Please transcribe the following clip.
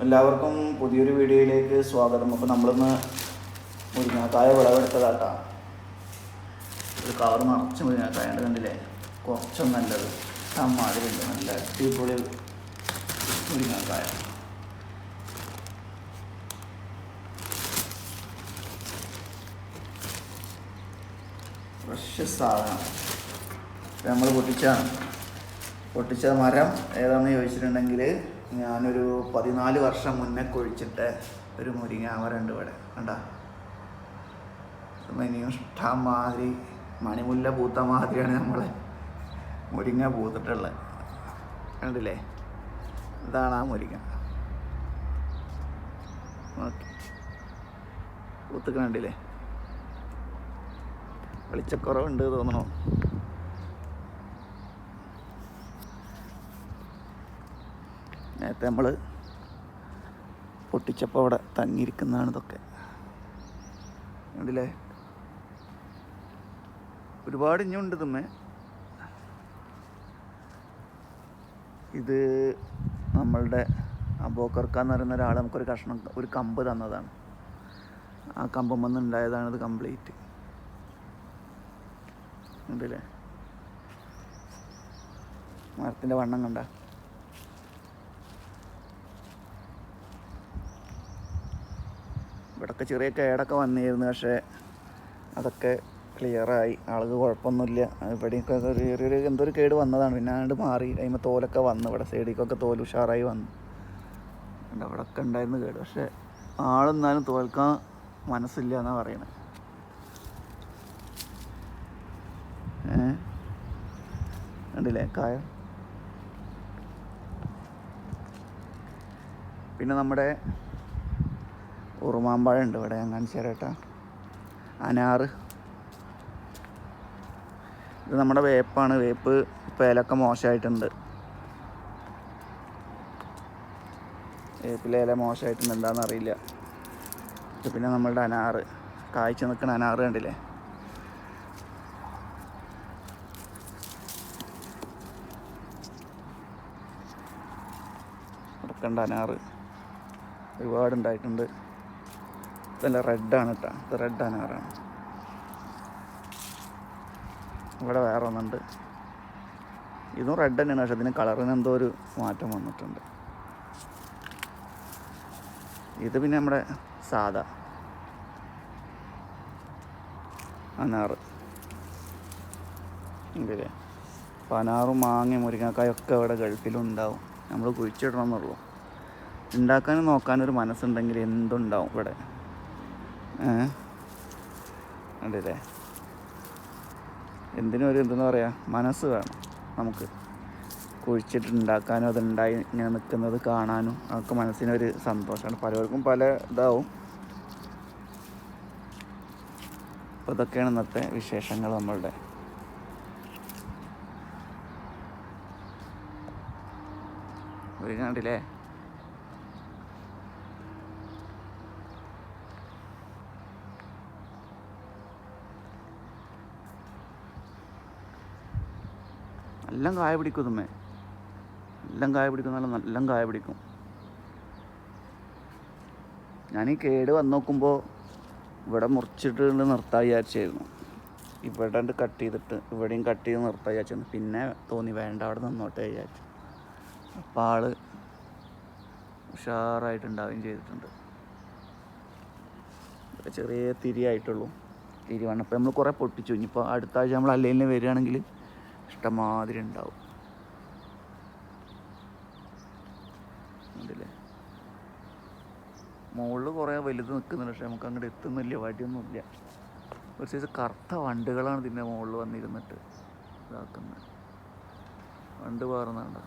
എല്ലാവർക്കും പുതിയൊരു വീഡിയോയിലേക്ക് സ്വാഗതം. അപ്പോൾ നമ്മളിന്ന് മുരിങ്ങാക്കായ വിളവെടുത്തതാട്ടാ. ഒരു കവർ നിറച്ച് മുരിങ്ങാക്കായ കണ്ടില്ലേ? കുറച്ചും നല്ലത്. ഉണ്ട്. നല്ല അടിപൊളി മുരിങ്ങാക്കായ. ഫ്രഷ് സാധനം. നമ്മൾ പൊട്ടിച്ചാണ് പൊട്ടിച്ച മരം ഏതാണെന്ന് ചോദിച്ചിട്ടുണ്ടെങ്കിൽ ഞാനൊരു പതിനാല് വർഷം മുന്നേ കുഴിച്ചിട്ട് ഒരു മുരിങ്ങ അവരുണ്ട് ഇവിടെ. കണ്ട? ഇനിയും ഇഷ്ടം മാതിരി മണിമുല്ല പൂത്ത മാതിരിയാണ് നമ്മൾ മുരിങ്ങ പൂത്തിട്ടുള്ളത്. കണ്ടില്ലേ? ഇതാണ് ആ മുരിങ്ങ. ഓക്കെ. കണ്ടില്ലേ? വെളിച്ചക്കുറവുണ്ട് തോന്നണോ. നേരത്തെ നമ്മൾ പൊട്ടിച്ചപ്പോൾ അവിടെ തങ്ങിയിരിക്കുന്നതാണ് ഇതൊക്കെ. കണ്ടില്ലേ? ഒരുപാട് ഇഞ്ഞുണ്ട് തുമ്മേ ഇത് നമ്മളുടെ അബോക്കർക്ക എന്ന് പറയുന്ന ഒരാൾ നമുക്കൊരു കഷ്ണം ഒരു കമ്പ് തന്നതാണ്. ആ കമ്പം വന്ന് ഉണ്ടായതാണ് ഇത് കംപ്ലീറ്റ്. ഉണ്ടല്ലേ മരത്തിന്റെ വണ്ണം കണ്ട? ഇവിടൊക്കെ ചെറിയ കേടൊക്കെ വന്നിരുന്നു പക്ഷേ അതൊക്കെ ക്ലിയറായി ആൾക്ക് കുഴപ്പമൊന്നുമില്ല. ഇവിടെയൊക്കെ ഒരു ചെറിയൊരു എന്തോ ഒരു കേട് വന്നതാണ്. പിന്നെ അങ്ങോട്ട് മാറി. കഴിയുമ്പോൾ തോലൊക്കെ വന്നു. ഇവിടെ സൈഡിക്കൊക്കെ തോൽ ഉഷാറായി വന്നു. ഉണ്ട് അവിടെയൊക്കെ ഉണ്ടായിരുന്നു കേട്. പക്ഷേ ആളെന്നാലും തോൽക്കാൻ മനസ്സില്ല എന്നാണ് പറയണത് കണ്ടില്ലേ കായ? പിന്നെ നമ്മുടെ ഉറുമാമ്പഴം ഉണ്ട് ഇവിടെ ഞാൻ കാണിച്ചു തരാട്ടാ അനാറ്. ഇത് നമ്മുടെ വേപ്പാണ്. വേപ്പ് പേലൊക്കെ മോശമായിട്ടുണ്ട്. വേപ്പിലെ ഇല മോശമായിട്ടുണ്ട്. എന്താണെന്ന് അറിയില്ല. പിന്നെ നമ്മളുടെ അനാറ്. കായ്ച്ചു നിൽക്കുന്ന അനാറ് കണ്ടില്ലേ? ഇടക്കണ്ട അനാറ് ഒരുപാടുണ്ടായിട്ടുണ്ട്. ഇതല്ല റെഡാണ് കേട്ടോ ഇത് റെഡ് അനാറാണ്. ഇവിടെ വേറെ ഒന്നുണ്ട്. ഇതും റെഡ് തന്നെയാണ് പക്ഷെ ഇതിന് കളറിന് എന്തോ ഒരു മാറ്റം വന്നിട്ടുണ്ട്. ഇത് പിന്നെ നമ്മുടെ സാദാ അനാറ്. ഉണ്ടല്ലേ അപ്പോൾ അനാറും മാങ്ങയും മുരിങ്ങക്കായൊക്കെ ഇവിടെ ഗൾഫിലുണ്ടാവും. നമ്മൾ കുഴിച്ചിടണം എന്നുള്ളൂ ഉണ്ടാക്കാനും നോക്കാനൊരു മനസ്സുണ്ടെങ്കിൽ എന്തുണ്ടാവും ഇവിടെ? ഉണ്ടല്ലേ എന്തിനും ഒരു എന്തെന്ന് പറയുക മനസ്സ് വേണം നമുക്ക്. കുഴിച്ചിട്ട് ഉണ്ടാക്കാനും അത് ഉണ്ടായി ഇങ്ങനെ നിൽക്കുന്നത് കാണാനും അതൊക്കെ മനസ്സിനൊരു സന്തോഷമാണ് പലർക്കും പല ഇതാവും. അപ്പോൾ ഇതൊക്കെയാണ് ഇന്നത്തെ വിശേഷങ്ങൾ നമ്മളുടെ. ഒരു കണ്ടില്ലേ? എല്ലാം കായ പിടിക്കും തുമ്മേ എല്ലാം കായ പിടിക്കും നല്ല നല്ല കായ പിടിക്കും. ഞാൻ ഈ കേട് വന്ന് നോക്കുമ്പോൾ ഇവിടെ മുറിച്ചിട്ട് നിർത്താൻ വിചാരിച്ചായിരുന്നു. ഇവിടെ കട്ട് ചെയ്തിട്ട് ഇവിടെയും കട്ട് ചെയ്ത് നിർത്താൻ വിചാരിച്ചു പിന്നെ തോന്നി വേണ്ട അവിടെ നിന്നോട്ടെ വിചാരിച്ചു. അപ്പോൾ ആൾ ഉഷാറായിട്ടുണ്ടാവുകയും ചെയ്തിട്ടുണ്ട്. ചെറിയ തിരിയായിട്ടുള്ളൂ. തിരി വന്നപ്പോൾ നമ്മൾ കുറേ പൊട്ടിച്ചു. ഇനിയിപ്പോൾ അടുത്ത ആഴ്ച നമ്മൾ അല്ലെങ്കിൽ വരികയാണെങ്കിൽ ഇഷ്ടമാതിരി ഉണ്ടാവും ഉണ്ടല്ലേ മുകളിൽ കുറേ വലുത് നിൽക്കുന്നുണ്ട് പക്ഷെ നമുക്ക് അങ്ങോട്ട് എത്തുന്നില്ല വടിയൊന്നുമില്ല. ഒരു സൈസ് കറുത്ത വണ്ടുകളാണ് ഇതിന്റെ മുകളിൽ വന്നിരുന്നിട്ട് ഇതാക്കുന്നത് വണ്ട് പാറുന്നുണ്ടോ